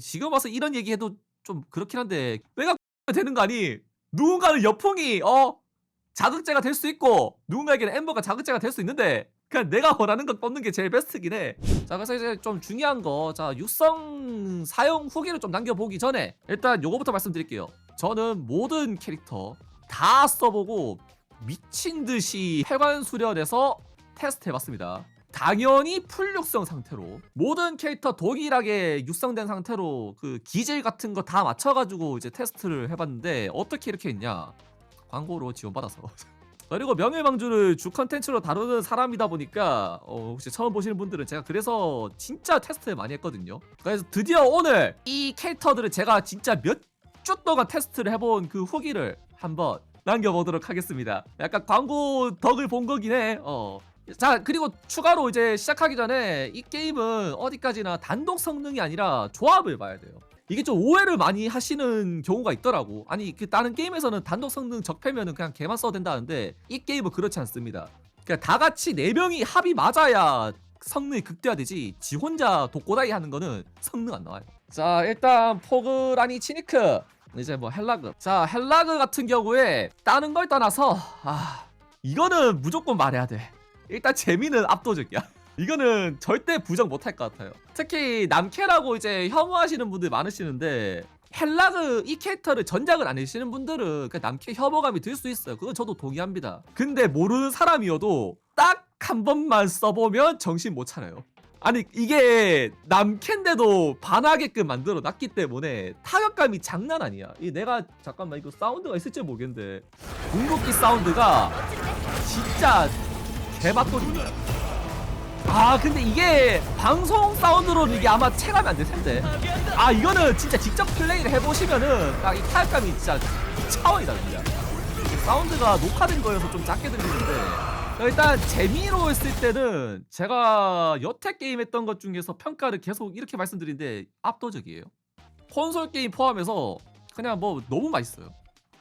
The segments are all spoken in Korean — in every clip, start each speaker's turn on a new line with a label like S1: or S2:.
S1: 지금 와서 이런 얘기해도 좀 그렇긴 한데 왜가 되는 거 아니? 누군가는 여풍이 어 자극제가 될 수 있고 누군가에게는 엠버가 자극제가 될 수 있는데 그냥 내가 원하는 거 뽑는 게 제일 베스트긴 해. 자 그래서 이제 좀 중요한 거 자 육성 사용 후기를 좀 남겨보기 전에 일단 요거부터 말씀드릴게요. 저는 모든 캐릭터 다 써보고 미친 듯이 혈관 수련해서 테스트 해봤습니다. 당연히 풀 육성 상태로 모든 캐릭터 동일하게 육성된 상태로 그 기질 같은 거 다 맞춰가지고 이제 테스트를 해봤는데 어떻게 이렇게 했냐? 광고로 지원받아서. 그리고 명예망주를 주 컨텐츠로 다루는 사람이다 보니까 어, 혹시 처음 보시는 분들은 제가 그래서 진짜 테스트 많이 했거든요. 그래서 드디어 오늘 이 캐릭터들을 제가 진짜 몇 주 동안 테스트를 해본 그 후기를 한번 남겨보도록 하겠습니다. 약간 광고 덕을 본 거긴 해. 어. 자 그리고 추가로 이제 시작하기 전에 이 게임은 어디까지나 단독 성능이 아니라 조합을 봐야 돼요. 이게 좀 오해를 많이 하시는 경우가 있더라고. 아니 그 다른 게임에서는 단독 성능 적폐면은 그냥 개만 써도 된다는데 이 게임은 그렇지 않습니다. 그러니까 다 같이 네 명이 합이 맞아야 성능이 극대화되지 지 혼자 독고다이 하는 거는 성능 안 나와요. 자 일단 포그라니 치니크. 이제 뭐 헬라그. 자 헬라그 같은 경우에 다른 걸 떠나서 아 이거는 무조건 말해야 돼 일단 재미는 압도적이야. 이거는 절대 부정 못할 것 같아요. 특히 남캐라고 이제 혐오하시는 분들 많으시는데 헬라그 이 캐릭터를 전작을 안 해주시는 분들은 그 남캐 혐오감이 들 수 있어요. 그건 저도 동의합니다. 근데 모르는 사람이어도 딱 한 번만 써보면 정신 못 차려요. 아니 이게 남캐인데도 반하게끔 만들어 놨기 때문에 타격감이 장난 아니야. 이 내가 잠깐만 이거 사운드가 있을지 모르겠는데 궁극기 사운드가 진짜 개맛돌입니다. 아 근데 이게 방송 사운드로는 이게 아마 체감이 안 될 텐데. 아 이거는 진짜 직접 플레이를 해보시면은 딱이 타격감이 진짜 차원이다 진짜. 사운드가 녹화된 거여서 좀 작게 들리는데 일단 재미로 했을 때는 제가 여태 게임 했던 것 중에서 평가를 계속 이렇게 말씀드리는데 압도적이에요. 콘솔 게임 포함해서 그냥 뭐 너무 맛있어요.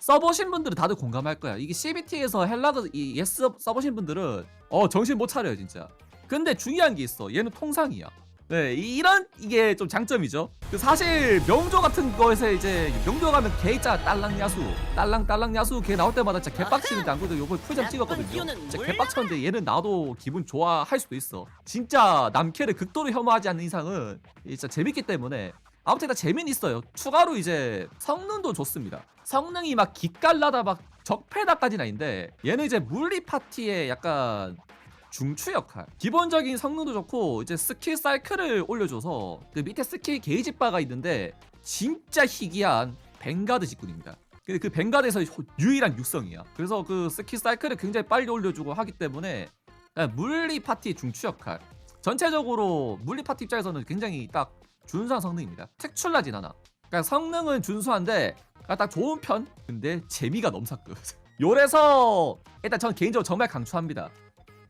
S1: 써보신 분들은 다들 공감할 거야. 이게 CBT에서 헬라그 이 예스 써보신 분들은 어 정신 못 차려요 진짜. 근데 중요한 게 있어. 얘는 통상이야. 네 이- 이런 이게 좀 장점이죠. 그 사실 명조 같은 거에서 이제 명조 가면 개 있잖아 딸랑 야수, 딸랑 딸랑 야수 걔 나올 때마다 진짜 개빡치는데 안 그래도 요번에 풀장 찍었거든요. 진짜 개빡쳤는데 얘는 나도 기분 좋아할 수도 있어. 진짜 남캐를 극도로 혐오하지 않는 이상은 진짜 재밌기 때문에 아무튼 다 재미는 있어요. 추가로 이제 성능도 좋습니다. 성능이 막 기깔나다 막 적패다까지는 아닌데 얘는 이제 물리 파티의 약간 중추 역할. 기본적인 성능도 좋고 이제 스킬 사이클을 올려줘서 그 밑에 스킬 게이지 바가 있는데 진짜 희귀한 뱅가드 직군입니다. 근데 그 뱅가드에서 호- 유일한 육성이야. 그래서 그 스킬 사이클을 굉장히 빨리 올려주고 하기 때문에 그냥 물리 파티 중추 역할. 전체적으로 물리 파티 입장에서는 굉장히 딱 준수한 성능입니다. 특출나진 않아. 그러니까 성능은 준수한데 그러니까 딱 좋은 편. 근데 재미가 넘사급. 요래서 일단 전 개인적으로 정말 강추합니다.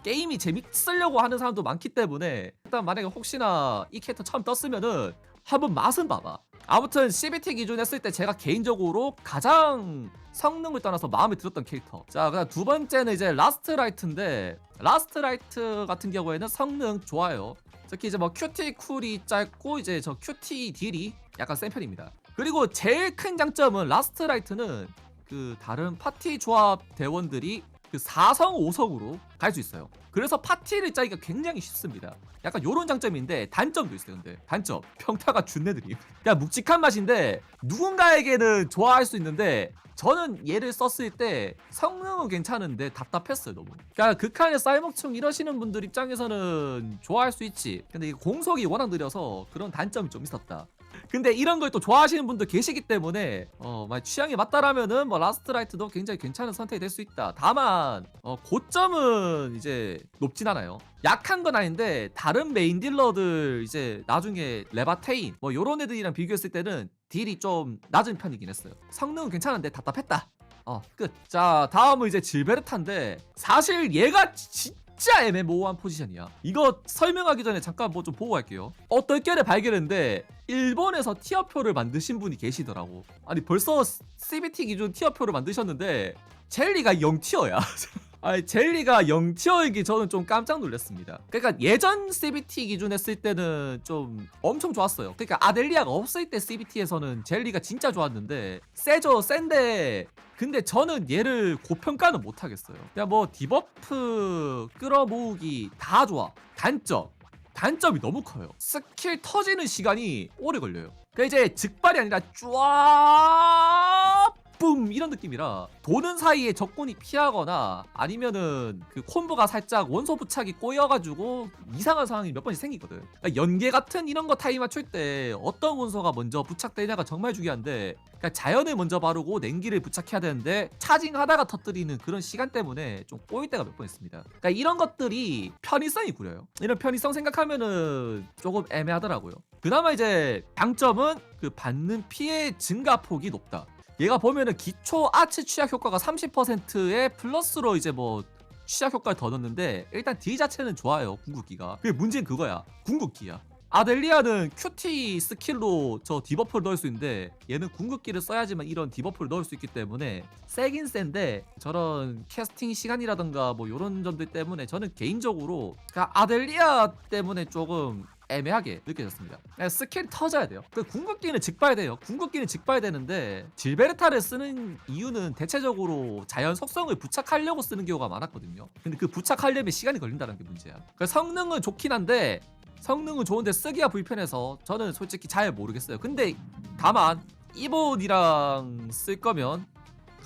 S1: 게임이 재밌으려고 하는 사람도 많기 때문에 일단 만약에 혹시나 이 캐릭터 처음 떴으면은 한번 맛은 봐봐. 아무튼 CBT 기준 했을 때 제가 개인적으로 가장 성능을 떠나서 마음에 들었던 캐릭터. 자, 그다음 두 번째는 이제 라스트 라이트인데 라스트 라이트 같은 경우에는 성능 좋아요. 특히 이제 뭐 큐티 쿨이 짧고 이제 저 큐티 딜이 약간 센 편입니다. 그리고 제일 큰 장점은 라스트 라이트는 그 다른 파티 조합 대원들이 그 4성 5성으로 갈 수 있어요. 그래서 파티를 짜기가 굉장히 쉽습니다. 약간 요런 장점인데 단점도 있어요. 근데 단점 평타가 준내들이 그냥 묵직한 맛인데 누군가에게는 좋아할 수 있는데 저는 얘를 썼을 때 성능은 괜찮은데 답답했어요 너무. 그러니까 극한의 쌀먹충 이러시는 분들 입장에서는 좋아할 수 있지. 근데 이게 공속이 워낙 느려서 그런 단점이 좀 있었다. 근데 이런 걸 또 좋아하시는 분도 계시기 때문에 어, 취향에 맞다라면은 뭐 라스트 라이트도 굉장히 괜찮은 선택이 될 수 있다. 다만 어, 고점은 이제 높진 않아요. 약한 건 아닌데 다른 메인 딜러들 이제 나중에 레바테인 뭐 요런 애들이랑 비교했을 때는 딜이 좀 낮은 편이긴 했어요. 성능은 괜찮은데 답답했다. 어, 끝. 자, 다음은 이제 질베르타인데 사실 얘가 진 짜 애매모호한 포지션이야. 이거 설명하기 전에 잠깐 뭐 좀 보고 갈게요. 어떨결에 발견했는데 일본에서 티어표를 만드신 분이 계시더라고. 아니 벌써 CBT 기준 티어표를 만드셨는데 젤리가 0티어야. 아 젤리가 0티어인 게 저는 좀 깜짝 놀랐습니다. 그러니까 예전 CBT 기준 했을 때는 좀 엄청 좋았어요. 그러니까 아델리아가 없을 때 CBT에서는 젤리가 진짜 좋았는데 세죠 센데 근데 저는 얘를 고평가는 못 하겠어요. 그냥 뭐 디버프 끌어모으기 다 좋아. 단점 단점이 너무 커요. 스킬 터지는 시간이 오래 걸려요. 그 이제 즉발이 아니라 쫙 뿜 이런 느낌이라 도는 사이에 적군이 피하거나 아니면은 그 콤보가 살짝 원소 부착이 꼬여가지고 이상한 상황이 몇 번씩 생기거든. 그러니까 연계 같은 이런 거 타임 맞출 때 어떤 원소가 먼저 부착되냐가 정말 중요한데 그러니까 자연을 먼저 바르고 냉기를 부착해야 되는데 차징하다가 터뜨리는 그런 시간 때문에 좀 꼬일 때가 몇 번 있습니다. 그러니까 이런 것들이 편의성이 구려요. 이런 편의성 생각하면은 조금 애매하더라고요. 그나마 이제 장점은 그 받는 피해 증가 폭이 높다. 얘가 보면은 기초 아츠 취약 효과가 30%에 플러스로 이제 뭐 취약 효과를 더 넣는데 일단 딜 자체는 좋아요 궁극기가. 그게 문제는 그거야 궁극기야. 아델리아는 QT 스킬로 저 디버프를 넣을 수 있는데 얘는 궁극기를 써야지만 이런 디버프를 넣을 수 있기 때문에 세긴 센데 저런 캐스팅 시간이라던가 뭐 이런 점들 때문에 저는 개인적으로 그러니까 아델리아 때문에 조금 애매하게 느껴졌습니다. 그냥 스킬이 터져야 돼요. 그 궁극기는 직발돼요. 궁극기는 직발되는데 질베르타를 쓰는 이유는 대체적으로 자연 속성을 부착하려고 쓰는 경우가 많았거든요. 근데 그 부착하려면 시간이 걸린다는 게 문제야. 그 성능은 좋긴 한데 성능은 좋은데 쓰기가 불편해서 저는 솔직히 잘 모르겠어요. 근데 다만 이본이랑 쓸 거면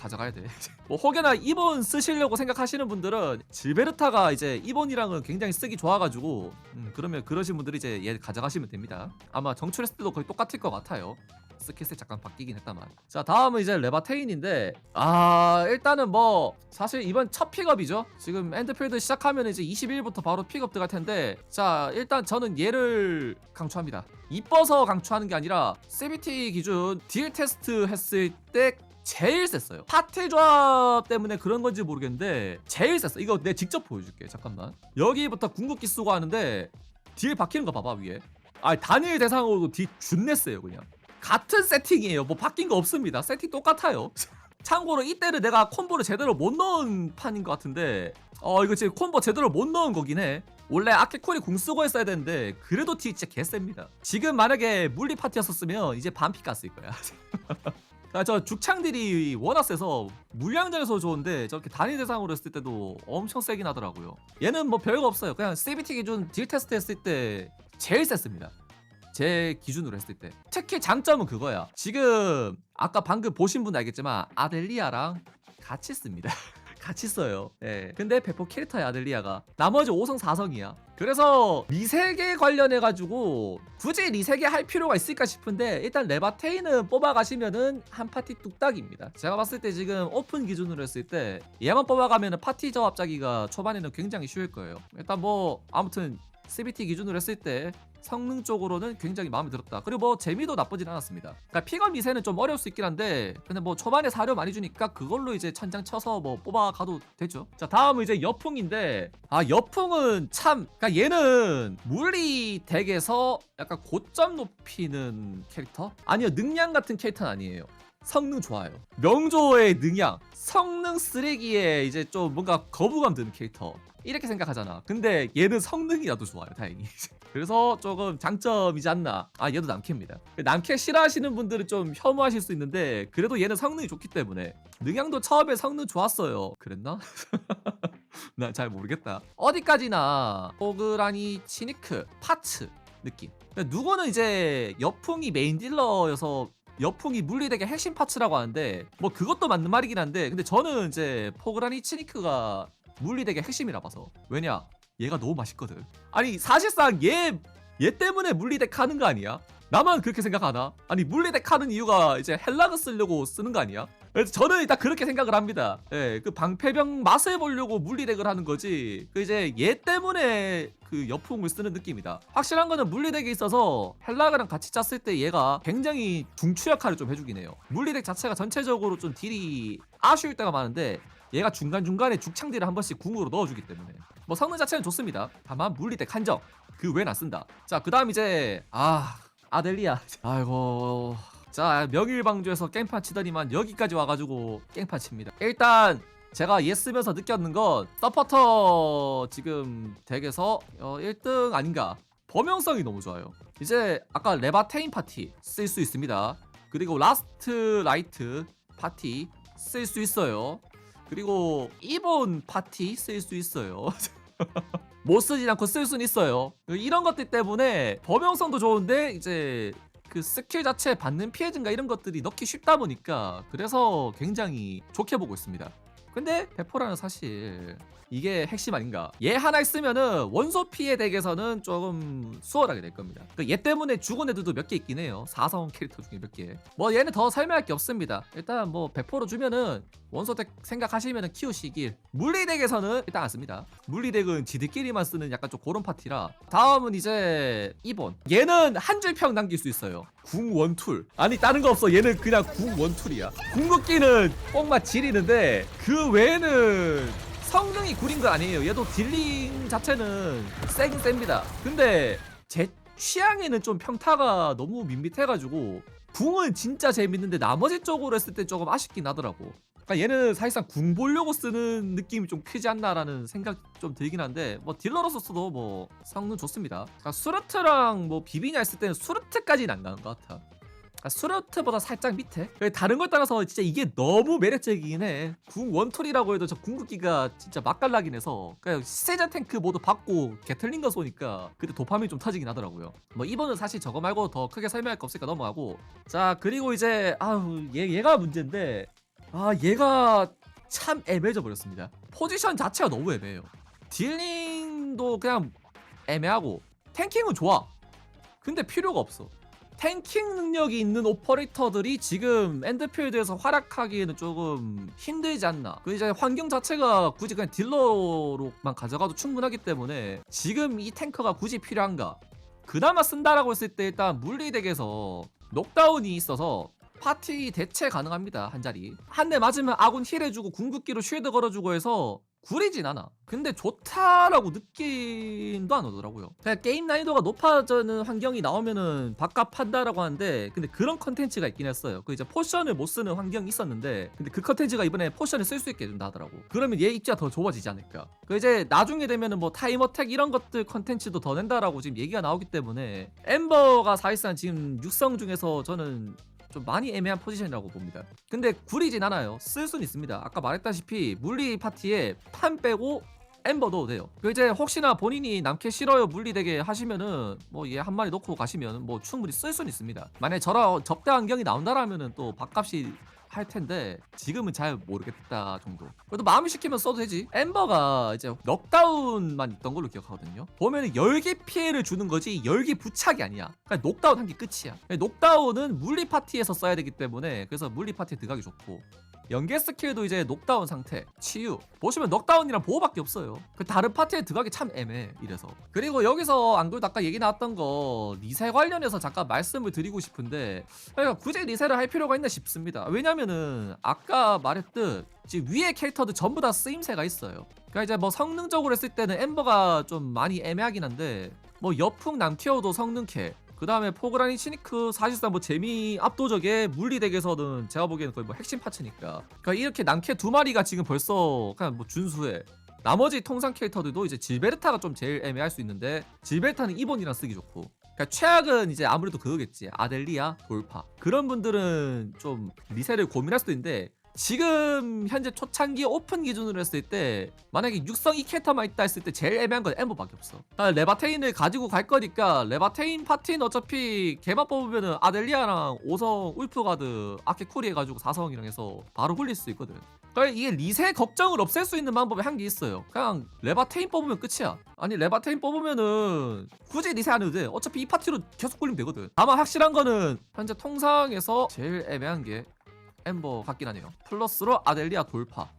S1: 가져가야 돼. 뭐 혹여나 이본 쓰시려고 생각하시는 분들은 질베르타가 이제 이본이랑은 굉장히 쓰기 좋아가지고 음, 그러면 그러신 분들이 이제 얘 가져가시면 됩니다. 아마 정출했을 때도 거의 똑같을 것 같아요. 스킬셋 잠깐 바뀌긴 했다만. 자 다음은 이제 레바테인인데 아 일단은 뭐 사실 이번 첫 픽업이죠. 지금 엔드필드 시작하면 이제 21일부터 바로 픽업 들어갈 텐데 자 일단 저는 얘를 강추합니다. 이뻐서 강추하는 게 아니라 CBT 기준 딜 테스트 했을 때 제일 셌어요. 파티 조합 때문에 그런 건지 모르겠는데 제일 셌어. 이거 내 직접 보여줄게. 잠깐만. 여기부터 궁극기 쓰고 하는데 딜 박히는 거 봐봐 위에. 아 단일 대상으로도 딜 준냈어요 그냥. 같은 세팅이에요. 뭐 바뀐 거 없습니다. 세팅 똑같아요. 참고로 이때는 내가 콤보를 제대로 못 넣은 판인 것 같은데 어 이거 지금 콤보 제대로 못 넣은 거긴 해. 원래 아케콜이 궁 쓰고 했어야 되는데 그래도 딜 진짜 개셉니다. 지금 만약에 물리 파티였었으면 이제 반피 깠을 거야. 아, 저 죽창들이 워낙 세서 물량장에서 좋은데 저렇게 단위 대상으로 했을 때도 엄청 세긴 하더라고요. 얘는 뭐 별거 없어요. 그냥 CBT 기준 딜 테스트 했을 때 제일 셌습니다. 제 기준으로 했을 때. 특히 장점은 그거야. 지금 아까 방금 보신 분 알겠지만 아델리아랑 같이 씁니다. 같이 써요. 예. 근데 배포 캐릭터야 아델리아가. 나머지 5성 4성이야. 그래서 리세계 관련해 가지고 굳이 리세계 할 필요가 있을까 싶은데 일단 레바테인은 뽑아가시면은 한 파티 뚝딱입니다. 제가 봤을 때 지금 오픈 기준으로 했을 때 얘만 뽑아가면은 파티 저합 짜기가 초반에는 굉장히 쉬울 거예요. 일단 뭐 아무튼 CBT 기준으로 했을 때 성능 쪽으로는 굉장히 마음에 들었다. 그리고 뭐 재미도 나쁘진 않았습니다. 그러니까 픽업 미세는 좀 어려울 수 있긴 한데 근데 뭐 초반에 사료 많이 주니까 그걸로 이제 천장 쳐서 뭐 뽑아가도 되죠. 자 다음은 이제 여풍인데 아 여풍은 참 그러니까 얘는 물리 덱에서 약간 고점 높이는 캐릭터? 아니요 능량 같은 캐릭터는 아니에요. 성능 좋아요. 명조의 능양, 성능 쓰레기에 이제 좀 뭔가 거부감 드는 캐릭터. 이렇게 생각하잖아. 근데 얘는 성능이라도 좋아요, 다행히. 그래서 조금 장점이지 않나. 아, 얘도 남캐입니다. 남캐 싫어하시는 분들은 좀 혐오하실 수 있는데, 그래도 얘는 성능이 좋기 때문에. 능양도 처음에 성능 좋았어요. 그랬나? 나 잘 모르겠다. 어디까지나, 호그라니 치니크, 파츠 느낌. 누구는 이제 여풍이 메인 딜러여서 여풍이 물리덱의 핵심 파츠라고 하는데 뭐 그것도 맞는 말이긴 한데 근데 저는 이제 포그라니 치니크가 물리덱의 핵심이라 봐서. 왜냐? 얘가 너무 맛있거든. 아니 사실상 얘 얘 때문에 물리덱 하는 거 아니야? 나만 그렇게 생각하나? 아니 물리덱 하는 이유가 이제 헬라그 쓰려고 쓰는 거 아니야? 그래서 저는 일단 그렇게 생각을 합니다. 예, 그 방패병 맛을 보려고 물리덱을 하는 거지. 그 이제 얘 때문에 그 여풍을 쓰는 느낌이다. 확실한 거는 물리덱에 있어서 헬라그랑 같이 짰을 때 얘가 굉장히 중추 역할을 좀 해주긴 해요. 물리덱 자체가 전체적으로 좀 딜이 아쉬울 때가 많은데 얘가 중간중간에 죽창딜을 한 번씩 궁으로 넣어주기 때문에 뭐 성능 자체는 좋습니다. 다만 물리덱 한정 그 외엔 안 쓴다. 자 그 다음 이제 아 아델리아. 아이고. 자 명일방주에서 깽판 치더니만 여기까지 와가지고 깽판 칩니다. 일단 제가 얘 쓰면서 느꼈는 건 서포터 지금 덱에서 어, 1등 아닌가. 범용성이 너무 좋아요. 이제 아까 레바테인 파티 쓸 수 있습니다. 그리고 라스트 라이트 파티 쓸 수 있어요. 그리고 이본 파티 쓸 수 있어요 못 쓰진 않고 쓸 수는 있어요 이런 것들 때문에 범용성도 좋은데 이제 그 스킬 자체 받는 피해 증가 이런 것들이 넣기 쉽다 보니까 그래서 굉장히 좋게 보고 있습니다. 근데 배포라는 사실 이게 핵심 아닌가? 얘 하나 있으면은 원소 피해 덱에서는 조금 수월하게 될 겁니다. 그얘 때문에 죽은 애들도 몇 개 있긴 해요. 4성 캐릭터 중에 몇 개. 뭐 얘는 더 설명할 게 없습니다. 일단 뭐 배포로 주면은 원소 덱 생각하시면은 키우시길. 물리 덱에서는 일단 안 씁니다. 물리 덱은 지들끼리만 쓰는 약간 좀 그런 파티라. 다음은 이제 2번. 얘는 한 줄 평 남길 수 있어요. 궁 원툴. 아니 다른 거 없어. 얘는 그냥 궁 원툴이야. 궁극기는 뽕맛 지리는데 그 외에는 성능이 구린 건 아니에요. 얘도 딜링 자체는 세긴 셉니다. 근데 제 취향에는 좀 평타가 너무 밋밋해가지고 궁은 진짜 재밌는데 나머지 쪽으로 했을 때 조금 아쉽긴 하더라고. 그러니까 얘는 사실상 궁 보려고 쓰는 느낌이 좀 크지 않나라는 생각 좀 들긴 한데 뭐 딜러로서 써도 뭐 성능 좋습니다. 그러니까 수르트랑 뭐 비비냐 했을 때는 수르트까지는 안 가는 것 같아. 그러니까 수르트보다 살짝 밑에 다른 걸 따라서 진짜 이게 너무 매력적이긴 해. 궁 원툴이라고 해도 저 궁극기가 진짜 맛깔나긴 해서 그냥 세전 탱크 모두 받고 개틀린 거 쏘니까 그때 도파민이 좀 터지긴 하더라고요. 뭐 이번은 사실 저거 말고 더 크게 설명할 거 없으니까 넘어가고 자 그리고 이제 아우 얘 얘가 문제인데 아 얘가 참 애매해져 버렸습니다. 포지션 자체가 너무 애매해요. 딜링도 그냥 애매하고 탱킹은 좋아. 근데 필요가 없어. 탱킹 능력이 있는 오퍼레이터들이 지금 엔드필드에서 활약하기에는 조금 힘들지 않나. 그 이제 환경 자체가 굳이 그냥 딜러로만 가져가도 충분하기 때문에 지금 이 탱커가 굳이 필요한가? 그나마 쓴다라고 했을 때 일단 물리덱에서 녹다운이 있어서 파티 대체 가능합니다 한 자리. 한 대 맞으면 아군 힐 해주고 궁극기로 쉴드 걸어주고 해서 구리진 않아. 근데 좋다라고 느낌도 안 오더라고요. 그냥 게임 난이도가 높아지는 환경이 나오면은 바값한다라고 하는데 근데 그런 컨텐츠가 있긴 했어요. 그 이제 포션을 못 쓰는 환경이 있었는데 근데 그 컨텐츠가 이번에 포션을 쓸 수 있게 해준다 하더라고. 그러면 얘 입지가 더 좋아지지 않을까. 그 이제 나중에 되면은 뭐 타임어택 이런 것들 컨텐츠도 더 낸다라고 지금 얘기가 나오기 때문에 엠버가 사실상 지금 육성 중에서 저는 좀 많이 애매한 포지션이라고 봅니다. 근데 구리진 않아요. 쓸 수는 있습니다. 아까 말했다시피 물리 파티에 판 빼고 엠버 넣어도 돼요. 그 이제 혹시나 본인이 남캐 싫어요 물리 되게 하시면은 뭐 얘 한 마리 넣고 가시면 뭐 충분히 쓸 수는 있습니다. 만약에 저런 접대 환경이 나온다라면은 또 밥값이 할 텐데 지금은 잘 모르겠다 정도. 그래도 마음이 시키면 써도 되지. 엠버가 이제 넉다운만 있던 걸로 기억하거든요. 보면은 열기 피해를 주는 거지 열기 부착이 아니야. 그냥 녹다운 한 게 끝이야. 녹다운은 물리 파티에서 써야 되기 때문에 그래서 물리 파티에 들어가기 좋고 연계 스킬도 이제 녹다운 상태, 치유. 보시면 넉다운이랑 보호밖에 없어요. 그 다른 파티에 들어가기 참 애매해. 이래서. 그리고 여기서 안 그래도 아까 얘기 나왔던 거 리세 관련해서 잠깐 말씀을 드리고 싶은데 그러니까 굳이 리세를 할 필요가 있나 싶습니다. 왜냐면 은 아까 말했듯 지금 위에 캐릭터들 전부 다 쓰임새가 있어요. 그러니까 이제 뭐 성능적으로 했을 때는 엠버가 좀 많이 애매하긴 한데 뭐 여풍 남캐어도 성능캐 그 다음에 포그라니 시니크 사실상 뭐 재미 압도적의 물리덱에서는 제가 보기에는 거의 뭐 핵심 파츠니까. 그러니까 이렇게 남캐 두 마리가 지금 벌써 그냥 뭐 준수해. 나머지 통상 캐릭터들도 이제 질베르타가 좀 제일 애매할 수 있는데 질베르타는 이본이랑 쓰기 좋고 그러니까 최악은 이제 아무래도 그거겠지 아델리아 돌파 그런 분들은 좀 리세를 고민할 수도 있는데 지금 현재 초창기 오픈 기준으로 했을 때 만약에 육성 이 캐릭터만 있다 했을 때 제일 애매한 건 엠버밖에 없어. 아, 레바테인을 가지고 갈 거니까 레바테인 파티는 어차피 개만 뽑으면은 아델리아랑 5성 울프가드 아케쿠리 해가지고 4성이랑 해서 바로 굴릴 수 있거든. 그러니까 이게 리세 걱정을 없앨 수 있는 방법이 한 게 있어요. 그냥 레바테인 뽑으면 끝이야. 아니 레바테인 뽑으면은 굳이 리세 안 해도 돼. 어차피 이 파티로 계속 굴리면 되거든. 다만 확실한 거는 현재 통상에서 제일 애매한 게 엠버 같긴 하네요. 플러스로 아델리아 돌파.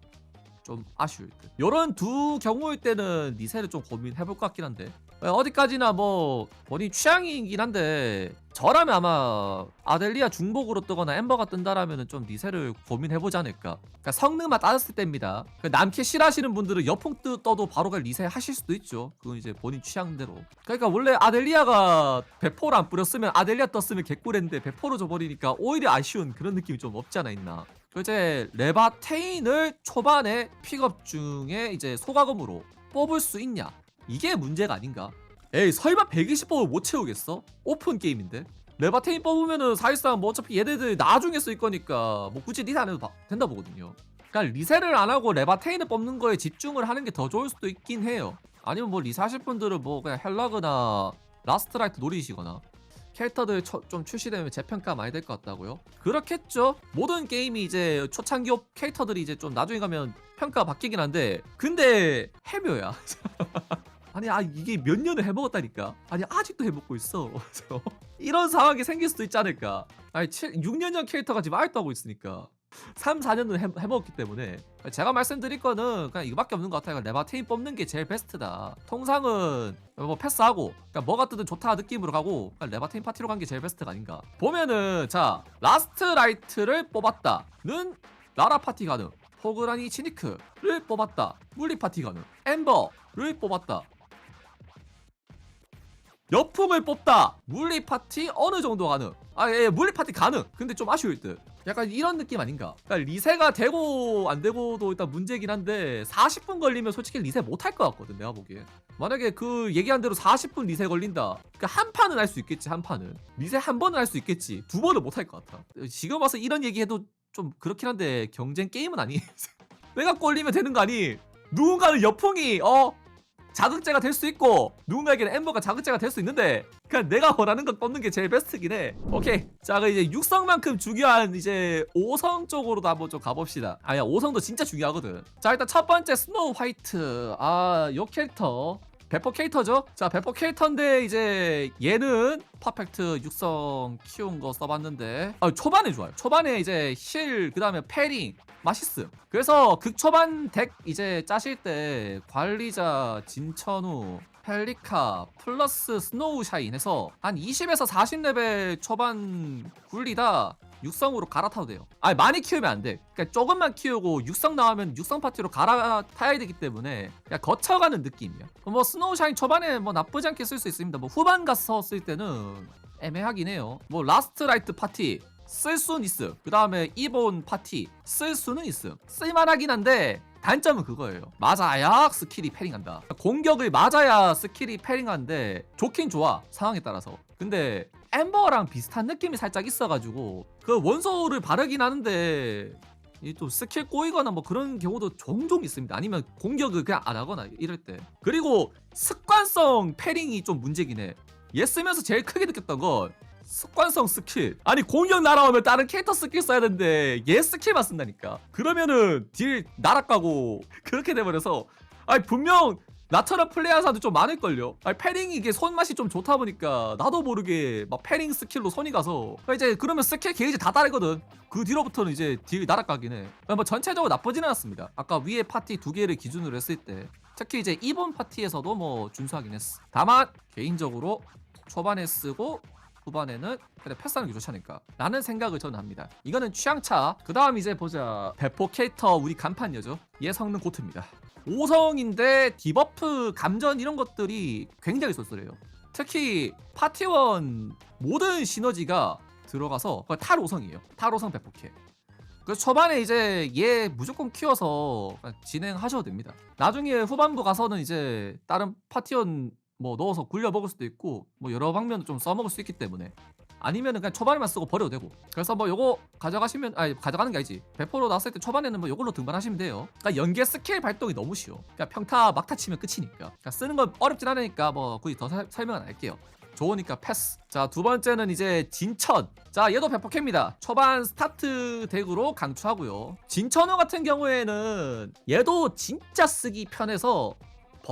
S1: 좀 아쉬울 듯. 요런 두 경우일 때는 리세를 좀 고민해볼 것 같긴 한데. 어디까지나 뭐 본인 취향이긴 한데 저라면 아마 아델리아 중복으로 뜨거나 엠버가 뜬다라면은 좀 리세를 고민해보지 않을까. 그러니까 성능만 따졌을 때입니다. 그 남캐 싫어하시는 분들은 여풍 뜨, 떠도 바로 그냥 리세 하실 수도 있죠. 그건 이제 본인 취향대로. 그러니까 원래 아델리아가 배포를 안 뿌렸으면 아델리아 떴으면 개꿀했는데 배포로 줘버리니까 오히려 아쉬운 그런 느낌이 좀 없지 않아 있나. 그 이제 레바테인을 초반에 픽업 중에 이제 소가금으로 뽑을 수 있냐? 이게 문제가 아닌가? 에이 설마 120법을 못 채우겠어? 오픈 게임인데 레바테인 뽑으면은 사실상 뭐 어차피 얘네들 나중에 쓸 거니까 뭐 굳이 리세 안 해도 다- 된다 보거든요. 그러니까 리세를 안 하고 레바테인을 뽑는 거에 집중을 하는 게 더 좋을 수도 있긴 해요. 아니면 뭐 리세 하실 분들은 뭐 그냥 헬라그나 라스트라이트 노리시거나 캐릭터들 처- 좀 출시되면 재평가 많이 될 것 같다고요? 그렇겠죠. 모든 게임이 이제 초창기업 캐릭터들이 이제 좀 나중에 가면 평가 바뀌긴 한데 근데 해묘야. 아니 아 이게 몇 년을 해먹었다니까. 아니 아직도 해먹고 있어. 이런 상황이 생길 수도 있지 않을까. 아니 7, 6년 전 캐릭터가 지금 아직도 하고 있으니까. 3, 4년을 해, 해먹었기 때문에 제가 말씀드릴 거는 그냥 이거밖에 없는 것 같아요. 레바테인 뽑는 게 제일 베스트다. 통상은 뭐 패스하고 그러니까 뭐가 뜨든 좋다 느낌으로 가고 레바테인 파티로 간 게 제일 베스트가 아닌가. 보면은 자 라스트 라이트를 뽑았다는 라라 파티 가능. 포그라니 치니크를 뽑았다. 물리 파티 가능. 엠버를 뽑았다. 여풍을 뽑다. 물리 파티 어느 정도 가능. 아, 예, 물리 파티 가능. 근데 좀 아쉬울 듯. 약간 이런 느낌 아닌가? 그러니까 리세가 되고 안 되고도 일단 문제긴 한데 40분 걸리면 솔직히 리세 못할 것 같거든 내가 보기에. 만약에 그 얘기한 대로 40분 리세 걸린다. 그러니까 한 판은 할 수 있겠지 한 판은. 리세 한 번은 할 수 있겠지 두 번은 못 할 것 같아. 지금 와서 이런 얘기해도 좀 그렇긴 한데 경쟁 게임은 아니. 내가 꼴리면 되는 거 아니? 누군가는 여풍이 어 자극제가 될 수 있고 누군가에게는 엠버가 자극제가 될 수 있는데 그냥 내가 원하는 것 뽑는 게 제일 베스트긴 해. 오케이. 자, 그 이제 육성만큼 중요한 이제 5성 쪽으로도 한번 좀 가봅시다. 아야, 5성도 진짜 중요하거든. 자, 일단 첫 번째 스노우 화이트. 아, 요 캐릭터. 배포 캐릭터죠? 자, 배포 캐릭터인데 이제 얘는 퍼펙트 육성 키운 거 써봤는데 아, 초반에 좋아요. 초반에 이제 힐, 그 다음에 패링, 맛있음. 그래서 극초반 덱 이제 짜실 때 관리자 진천우 펠리카 플러스 스노우 샤인 해서 한 20에서 40레벨 초반 굴리다 육성으로 갈아타도 돼요. 아니 많이 키우면 안 돼. 그러니까 조금만 키우고 육성 나오면 육성 파티로 갈아타야 되기 때문에 그냥 거쳐가는 느낌이야. 뭐 스노우 샤인 초반에 뭐 나쁘지 않게 쓸 수 있습니다. 뭐 후반 가서 쓸 때는 애매하긴 해요. 뭐 라스트 라이트 파티 쓸 수는 있음. 그 다음에 이본 파티 쓸 수는 있음. 쓸만하긴 한데 단점은 그거예요. 맞아야 스킬이 패링한다. 공격을 맞아야 스킬이 패링하는데 좋긴 좋아 상황에 따라서. 근데 엠버랑 비슷한 느낌이 살짝 있어가지고 그 원소를 바르긴 하는데 이 또 스킬 꼬이거나 뭐 그런 경우도 종종 있습니다. 아니면 공격을 그냥 안 하거나 이럴 때. 그리고 습관성 패링이 좀 문제긴 해. 얘 쓰면서 제일 크게 느꼈던 건 습관성 스킬. 아니 공격 날아오면 다른 캐릭터 스킬 써야 되는데 얘 스킬만 쓴다니까. 그러면은 딜 날아가고 그렇게 돼버려서 아니 분명 나처럼 플레이하는 사람도 좀 많을걸요. 아니 패링이 이게 손맛이 좀 좋다 보니까 나도 모르게 막 패링 스킬로 손이 가서 그러니까 이제 그러면 스킬 게이지 다 다르거든. 그 뒤로부터는 이제 딜 날아가긴 해. 뭐 전체적으로 나쁘진 않았습니다. 아까 위에 파티 두 개를 기준으로 했을 때 특히 이제 이번 파티에서도 뭐 준수하긴 했어. 다만 개인적으로 초반에 쓰고 후반에는 그래 패스하는 게 좋지 않을까 라는 생각을 저는 합니다 이거는 취향차 그 다음 이제 보자 배포 캐릭터 우리 간판녀죠 얘 성능 고트입니다 5성인데 디버프 감전 이런 것들이 굉장히 쏠쏠해요. 특히 파티원 모든 시너지가 들어가서 탈 5성이에요. 탈 5성 배포캐 그래서 초반에 이제 얘 무조건 키워서 진행하셔도 됩니다. 나중에 후반부 가서는 이제 다른 파티원 뭐 넣어서 굴려 먹을 수도 있고 뭐 여러 방면을 좀 써먹을 수 있기 때문에 아니면은 그냥 초반에만 쓰고 버려도 되고. 그래서 뭐 요거 가져가시면 아니 가져가는 게 아니지. 배포로 나왔을 때 초반에는 뭐 요걸로 등반하시면 돼요. 그러니까 연계 스킬 발동이 너무 쉬워. 그냥 평타 막타 치면 끝이니까. 그러니까 쓰는 건 어렵진 않으니까 뭐 굳이 더 사- 설명 안 할게요. 좋으니까 패스. 자 두 번째는 이제 진천. 자 얘도 배포캐입니다. 초반 스타트 덱으로 강추하고요. 진천우 같은 경우에는 얘도 진짜 쓰기 편해서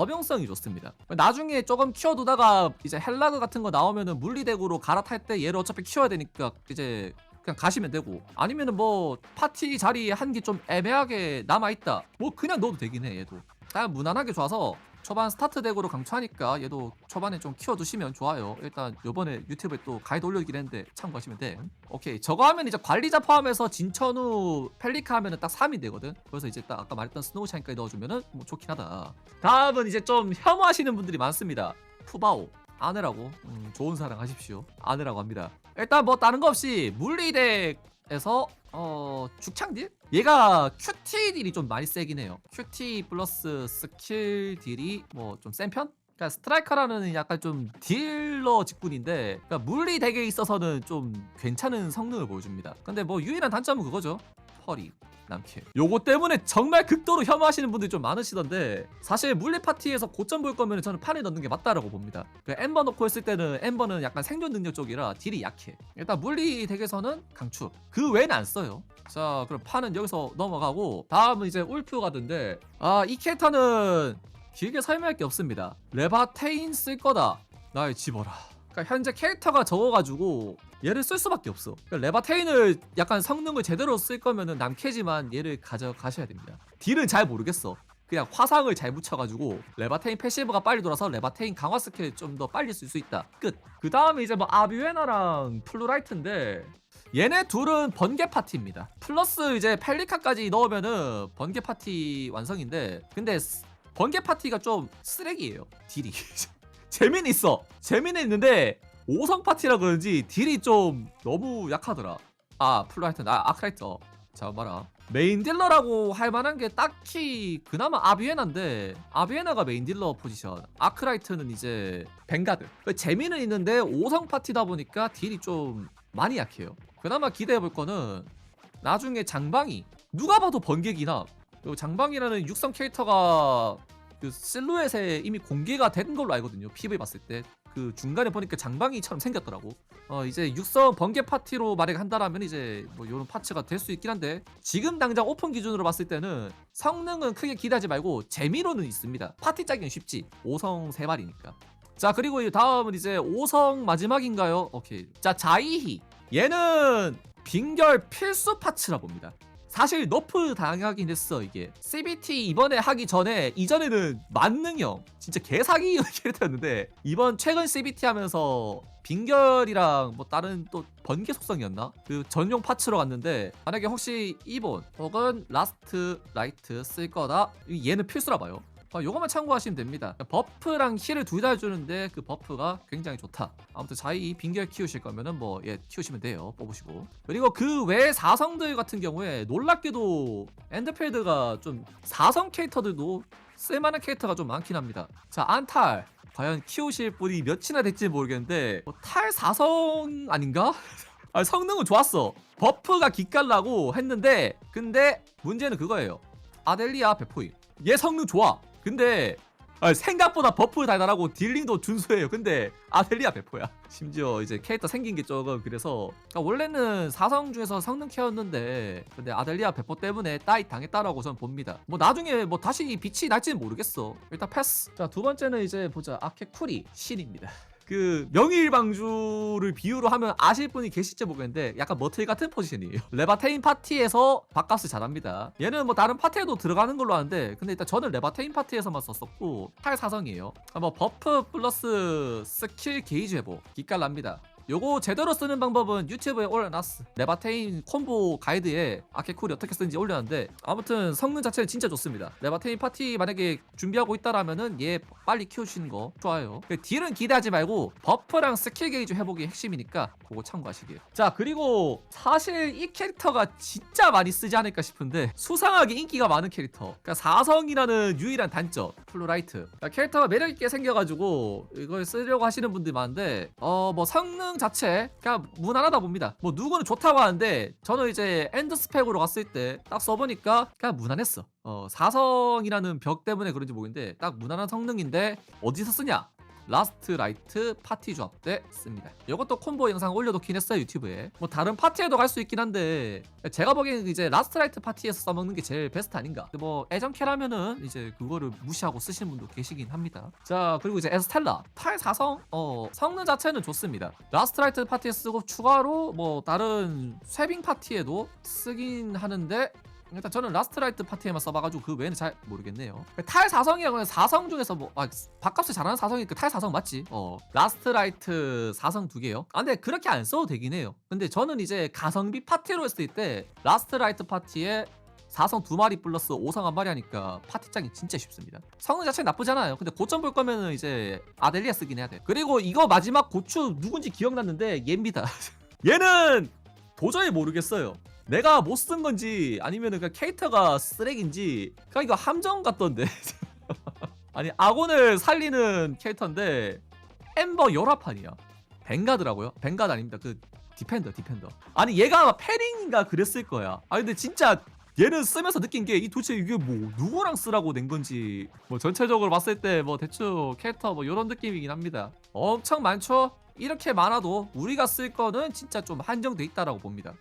S1: 범용성이 좋습니다. 나중에 조금 키워두다가 이제 헬라그 같은 거 나오면은 물리덱으로 갈아탈 때 얘를 어차피 키워야 되니까 이제 그냥 가시면 되고 아니면은 뭐 파티 자리 한 개 좀 애매하게 남아 있다. 뭐 그냥 넣어도 되긴 해 얘도. 그냥 무난하게 좋아서 초반 스타트 덱으로 강추하니까 얘도 초반에 좀 키워두시면 좋아요. 일단 요번에 유튜브에 또 가이드 올려주긴 했는데 참고하시면 돼. 오케이 저거 하면 이제 관리자 포함해서 진천우 펠리카 하면은 딱 3이 되거든. 그래서 이제 딱 아까 말했던 스노우샤인까지 넣어주면은 뭐 좋긴 하다. 다음은 이제 좀 혐오하시는 분들이 많습니다. 푸바오 아내라고 음, 좋은 사랑 하십시오. 아내라고 합니다. 일단 뭐 다른 거 없이 물리덱에서 어 죽창 딜? 얘가 QT 딜이 좀 많이 세긴 해요. QT 플러스 스킬 딜이 뭐 좀 센 편? 그러니까 스트라이커라는 약간 좀 딜러 직군인데 그러니까 물리 덱에 있어서는 좀 괜찮은 성능을 보여줍니다. 근데 뭐 유일한 단점은 그거죠. 펄이 남캐. 요거 때문에 정말 극도로 혐오하시는 분들이 좀 많으시던데 사실 물리 파티에서 고점 볼 거면 저는 판에 넣는 게 맞다라고 봅니다. 그 엠버 넣고 했을 때는 엠버는 약간 생존 능력 쪽이라 딜이 약해. 일단 물리 덱에서는 강추. 그 외에는 안 써요. 자 그럼 판은 여기서 넘어가고 다음은 이제 울프 가든데 아 이 캐릭터는 길게 설명할 게 없습니다. 레바테인 쓸 거다. 날 집어라. 그러니까 현재 캐릭터가 적어가지고 얘를 쓸 수밖에 없어. 그러니까 레바테인을 약간 성능을 제대로 쓸 거면은 남캐지만 얘를 가져가셔야 됩니다. 딜은 잘 모르겠어. 그냥 화상을 잘 붙여가지고 레바테인 패시브가 빨리 돌아서 레바테인 강화 스킬 좀 더 빨리 쓸 수 있다. 끝. 그 다음에 이제 뭐 아비웨나랑 플루라이트인데 얘네 둘은 번개 파티입니다. 플러스 이제 펠리카까지 넣으면은 번개 파티 완성인데 근데 스- 번개 파티가 좀 쓰레기예요. 딜이. 재미는 있어. 재미는 있는데 5성 파티라 그런지 딜이 좀 너무 약하더라. 아 플라이트 아 아크라이트 어, 잠깐 봐라. 메인 딜러라고 할 만한 게 딱히 그나마 아비에나인데 아비에나가 메인 딜러 포지션 아크라이트는 이제 뱅가드 그 재미는 있는데 5성 파티다 보니까 딜이 좀 많이 약해요 그나마 기대해 볼 거는 나중에 장방이 누가 봐도 번개기나 그리고 장방이라는 육성 캐릭터가 그 실루엣에 이미 공개가 된 걸로 알거든요. PV 봤을 때. 그 중간에 보니까 장방이처럼 생겼더라고. 어 이제 육성 번개 파티로 만약에 한다라면 이제 뭐 이런 파츠가 될 수 있긴 한데 지금 당장 오픈 기준으로 봤을 때는 성능은 크게 기대하지 말고 재미로는 있습니다. 파티 짜기는 쉽지. 5성 3마리니까. 자 그리고 이 다음은 이제 5성 마지막인가요? 오케이. 자 자이히. 얘는 빙결 필수 파츠라 봅니다. 사실 너프 당하긴 했어 이게. CBT 이번에 하기 전에 이전에는 만능형 진짜 개사기 캐릭터였는데 이번 최근 CBT 하면서 빙결이랑 뭐 다른 또 번개 속성이었나? 그 전용 파츠로 갔는데 만약에 혹시 이본 혹은 라스트 라이트 쓸 거다? 얘는 필수라 봐요 어, 요것만 참고하시면 됩니다. 버프랑 힐을 둘다 해주는데 그 버프가 굉장히 좋다. 아무튼 자이 빙결 키우실 거면은 뭐 예 키우시면 돼요. 뽑으시고. 그리고 그 외 4성들 같은 경우에 놀랍게도 엔드필드가 좀 4성 캐릭터들도 쓸만한 캐릭터가 좀 많긴 합니다. 자 안탈. 과연 키우실 분이 몇이나 될지 모르겠는데 뭐 탈 4성 아닌가? 아, 성능은 좋았어. 버프가 기깔나고 했는데 근데 문제는 그거예요. 아델리아 베포임. 얘 성능 좋아. 근데 아, 생각보다 버프 달달하고 딜링도 준수해요. 근데 아델리아 베포야. 심지어 이제 캐릭터 생긴 게 조금 그래서 그러니까 원래는 사성 중에서 성능 캐였는데 근데 아델리아 베포 때문에 따이 당했다라고 저는 봅니다. 뭐 나중에 뭐 다시 빛이 날지는 모르겠어. 일단 패스. 자 두 번째는 이제 보자 아케쿠리 신입니다. 그 명일방주를 비유로 하면 아실 분이 계실지 모르겠는데 약간 머틀 같은 포지션이에요. 레바테인 파티에서 바값을 잘합니다. 얘는 뭐 다른 파티에도 들어가는 걸로 아는데 근데 일단 저는 레바테인 파티에서만 썼었고 탈 사성이에요. 아, 뭐 버프 플러스 스킬 게이지 회복 기깔납니다. 요거 제대로 쓰는 방법은 유튜브에 올려놨어. 레바테인 콤보 가이드에 아케쿨이 어떻게 쓰는지 올려놨는데 아무튼 성능 자체는 진짜 좋습니다. 레바테인 파티 만약에 준비하고 있다라면은 얘 빨리 키우시는 거 좋아요. 그 딜은 기대하지 말고 버프랑 스킬 게이지 회복이 핵심이니까 그거 참고하시길. 자 그리고 사실 이 캐릭터가 진짜 많이 쓰지 않을까 싶은데 수상하게 인기가 많은 캐릭터. 그러니까 사성이라는 유일한 단점 플루라이트. 그러니까 캐릭터가 매력 있게 생겨가지고 이걸 쓰려고 하시는 분들이 많은데 어 뭐 성능 자체 그냥 무난하다 봅니다. 뭐 누구는 좋다고 하는데 저는 이제 엔드 스펙으로 갔을 때 딱 써보니까 그냥 무난했어. 어 사성이라는 벽 때문에 그런지 모르겠는데 딱 무난한 성능인데 어디서 쓰냐? 라스트 라이트 파티 조합 때 씁니다. 이것도 콤보 영상 올려놓긴 했어요 유튜브에. 뭐 다른 파티에도 갈 수 있긴 한데 제가 보기에는 이제 라스트 라이트 파티에서 써먹는 게 제일 베스트 아닌가. 뭐 애정캐라면은 이제 그거를 무시하고 쓰시는 분도 계시긴 합니다. 자 그리고 이제 에스텔라 8사성 어 성능 자체는 좋습니다. 라스트 라이트 파티에 쓰고 추가로 뭐 다른 쇠빙 파티에도 쓰긴 하는데 일단 저는 라스트 라이트 파티에만 써봐가지고 그 외에는 잘 모르겠네요. 탈 사성이라고 하면 사성 중에서 뭐 아, 밥값을 잘하는 사성이니까 탈 사성 맞지? 어 라스트 라이트 사성 두 개요. 아 근데 그렇게 안 써도 되긴 해요. 근데 저는 이제 가성비 파티로 했을 때 라스트 라이트 파티에 사성 두 마리 플러스 오성 한 마리 하니까 파티 짱이 진짜 쉽습니다. 성능 자체는 나쁘지 않아요. 근데 고점 볼 거면은 이제 아델리아 쓰긴 해야 돼. 그리고 이거 마지막 고추 누군지 기억났는데 얘입니다. 얘는 도저히 모르겠어요. 내가 못 쓴 건지 아니면은 그 캐릭터가 쓰레기인지 그냥 이거 함정 같던데. 아니 아곤을 살리는 캐릭터인데 엠버 열화판이야. 뱅가드라고요? 뱅가드 아닙니다. 그 디펜더 디펜더. 아니 얘가 패링인가 그랬을 거야. 아 근데 진짜 얘는 쓰면서 느낀 게 이 도대체 이게 뭐 누구랑 쓰라고 낸 건지 뭐 전체적으로 봤을 때 뭐 대충 캐릭터 뭐 이런 느낌이긴 합니다. 엄청 많죠? 이렇게 많아도 우리가 쓸 거는 진짜 좀 한정돼 있다라고 봅니다